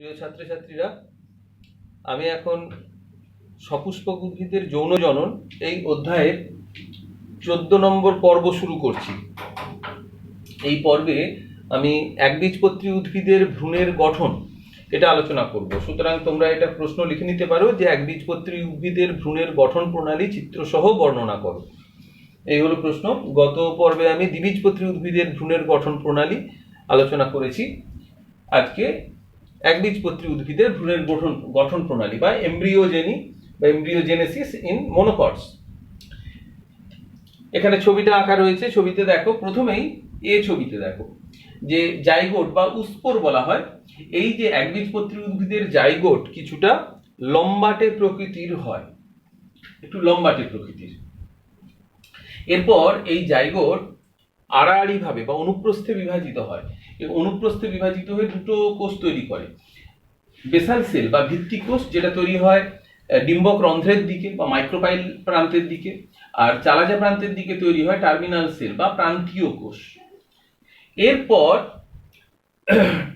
প্রিয় ছাত্রছাত্রীরা, আমি এখন সপুষ্পক উদ্ভিদের যৌন জনন এই অধ্যায়ের চোদ্দ নম্বর পর্ব শুরু করছি। এই পর্বে আমি একবীজপত্রী উদ্ভিদের ভ্রূণের গঠন এটা আলোচনা করব। সুতরাং তোমরা এটা প্রশ্ন লিখে নিতে পারো যে একবীজপত্রী উদ্ভিদের ভ্রূণের গঠন প্রণালী চিত্রসহ বর্ণনা করো। এই হলো প্রশ্ন। গত পর্বে আমি দ্বিবীজপত্রী উদ্ভিদের ভ্রূণের গঠন প্রণালী আলোচনা করেছি। আজকে একবীজপত্রী উদ্ভিদের ভ্রূণের গঠন গঠন প্রণালী বা এমব্রিওজেনি বা এমব্রিওজেনেসিস ইন মনোকটস এখানে ছবিটা আঁকা রয়েছে, ছবিতে দেখো, প্রথমেই এ ছবিতে দেখো, যে জাইগোট বা উস্পোর বলা হয়, এই যে একবীজপত্রী উদ্ভিদের জাইগোট কিছুটা লম্বাটে প্রকৃতির হয়, একটু লম্বাটে প্রকৃতির। এরপর এই জাইগোট আড়াআড়ি ভাবে বা অনুপ্রস্থে বিভাজিত হয়। এই অনুপ্রস্থে বিভাজিত হয়ে দুটো কোষ তৈরি করে। বেসাল সেল বা ভিত্তি কোষ যেটা তৈরি হয় ডিম্বক রন্ধ্রের দিকে বা মাইক্রোপাইল প্রান্তের দিকে, আর চালাজা প্রান্তের দিকে তৈরি হয় টার্মিনাল সেল বা প্রান্তীয় কোষ। এরপর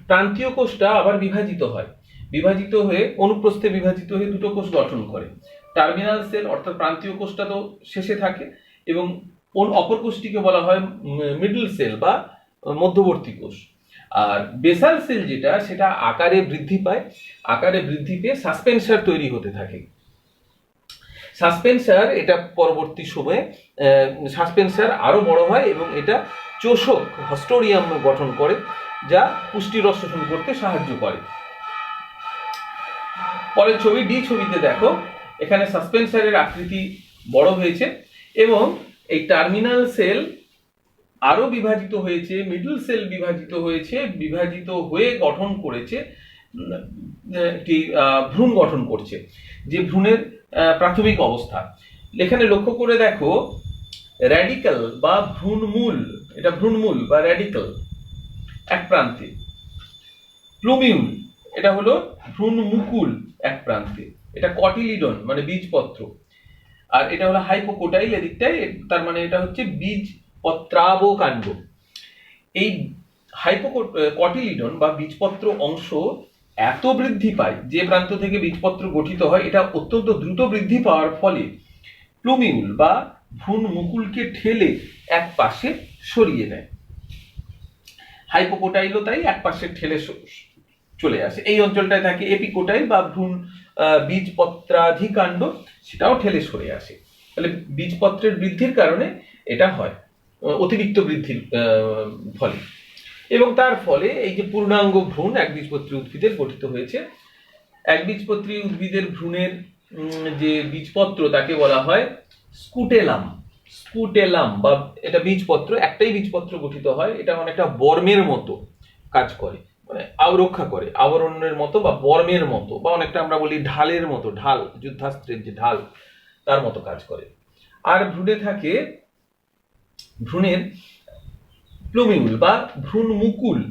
প্রান্তীয় কোষটা আবার বিভাজিত হয়। বিভাজিত হয়ে, অনুপ্রস্থে বিভাজিত হয়ে দুটো কোষ গঠন করে। টার্মিনাল সেল অর্থাৎ প্রান্তীয় কোষটা তো শেষে থাকে এবং অপর কোষটিকে বলা হয় মিডল সেল বা মধ্যবর্তী কোষ। আর বেসাল সেল যেটা, সেটা আকারে বৃদ্ধি পায়, আকারে বৃদ্ধি পেয়ে সাসপেন্সার তৈরি হতে থাকে। সাসপেন্সার এটা পরবর্তী সময়ে সাসপেন্সার আরও বড় হয় এবং এটা চোষক হস্টোরিয়াম গঠন করে, যা পুষ্টি রস শোষণ করতে সাহায্য করে। পরের ছবি ডি ছবিতে দেখো। এখানে সাসপেন্সারের আকৃতি বড় হয়েছে এবং এই টার্মিনাল সেল আরও বিভাজিত হয়েছে মিডল সেল বিভাজিত হয়েছে, বিভাজিত হয়ে গঠন করেছে, একটি ভ্রূণ গঠন করছে, যে ভ্রূণের প্রাথমিক অবস্থা। এখানে লক্ষ্য করে দেখো র্যাডিক্যাল বা ভ্রূণমূল, এটা ভ্রূণমূল বা র্যাডিক্যাল এক প্রান্তে। প্লুমিউল এটা হলো ভ্রূণমুকুল এক প্রান্তে। এটা কটিলিডন মানে বীজপত্র। আর এটা হলো হাইপোকোটাইল এদিকটায় এ- তার মানে এটা হচ্ছে বীজ পত্রাব কাণ্ড। এই হাইপোকো কটিলিডন বা বীজপত্র অংশ এত বৃদ্ধি পায়, যে প্রান্ত থেকে বীজপত্র গঠিত হয়, এটা অত্যন্ত দ্রুত বৃদ্ধি পাওয়ার ফলে প্লুমিউল বা ভ্রূণ মুকুলকে ঠেলে এক পাশে সরিয়ে দেয় হাইপোকোটাইলও তাই এক পাশে ঠেলে চলে আসে। এই অঞ্চলটায় থাকে এপিকোটাইল বা ভ্রূণ বীজপত্রাধিকাণ্ড, সেটাও ঠেলে সরে আসে। তাহলে বীজপত্রের বৃদ্ধির কারণে এটা হয়, অতিরিক্ত বৃদ্ধির ফলে। এবং তার ফলে এই যে পূর্ণাঙ্গ ভ্রূণ একবীজপত্রী উদ্ভিদের গঠিত হয়েছে। একবীজপত্রী উদ্ভিদের ভ্রূণের যে বীজপত্র তাকে বলা হয় স্কুটেলাম। স্কুটেলাম বা এটা বীজপত্র, একটাই বীজপত্র গঠিত হয়, এটা অনেকটা বর্মের মতো কাজ করে। মানে আব- রক্ষা করে, আবরণের মতো বা বর্মের মতো বা অনেকটা আমরা বলি ঢালের মতো, ঢাল, যুদ্ধাস্ত্রের যে ঢাল, তার মতো কাজ করে। আর ভ্রূণে থাকে, ভ্রূণের প্লুমিউল বা ভ্রূণ মুকুল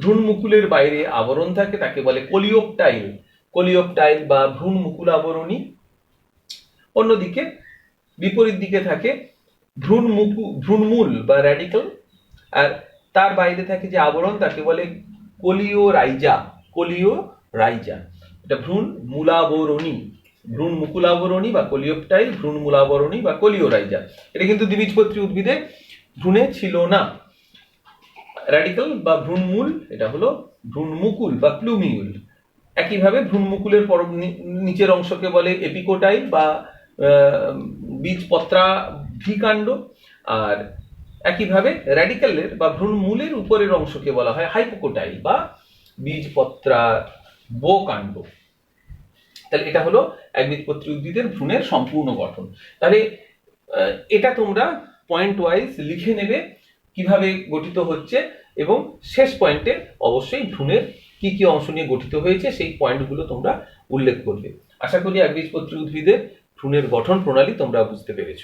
ভ্রূণ মুকুলের বাইরে আবরণ থাকে, তাকে বলে কোলিওপটাইল। কোলিওপটাইল বা ভ্রূণ মুকুল আবরণী অন্যদিকে, বিপরীত দিকে থাকে ভ্রূণ মুকু ভ্রূণমূল বা র্যাডিক্যাল আর তার বাইরে থাকে যে আবরণ, তাকে বলে কোলিও রাইজা কোলিও রাইজা। এটা ভ্রূণ মূলাবরণী ভ্রূণ মুকুলাবরণী বা কোলিওপটাইল ভ্রূণ মূলাবরণী বা কোলিও রাইজা। এটা কিন্তু দ্বিবীজপত্রী উদ্ভিদে ভ্রূণে ছিল না। র্যাডিক্যাল বা ভ্রূণমূল এটা হলো ভ্রূণমুকুল বা প্লুমিউল একইভাবে ভ্রূণমুকুলের পর নিচের অংশকে বলে এপিকোটাইল বা আহ, বীজপত্রাভিকাণ্ড। আর একইভাবে র্যাডিক্যালের বা ভ্রূণমূলের উপরের অংশকে বলা হয় হাইপোকোটাইল বা বীজপত্রা বোকাণ্ড। তাহলে এটা হলো একবীজপত্রী উদ্ভিদের ভ্রূণের সম্পূর্ণ গঠন। তাহলে এটা তোমরা পয়েন্ট ওয়াইজ লিখে নেবে কীভাবে গঠিত হচ্ছে এবং শেষ পয়েন্টে অবশ্যই ভ্রূণের কি কি অংশ নিয়ে গঠিত হয়েছে সেই পয়েন্টগুলো তোমরা উল্লেখ করবে। আশা করি একবীজপত্রী উদ্ভিদের ভ্রূণের গঠন প্রণালী তোমরা বুঝতে পেরেছ।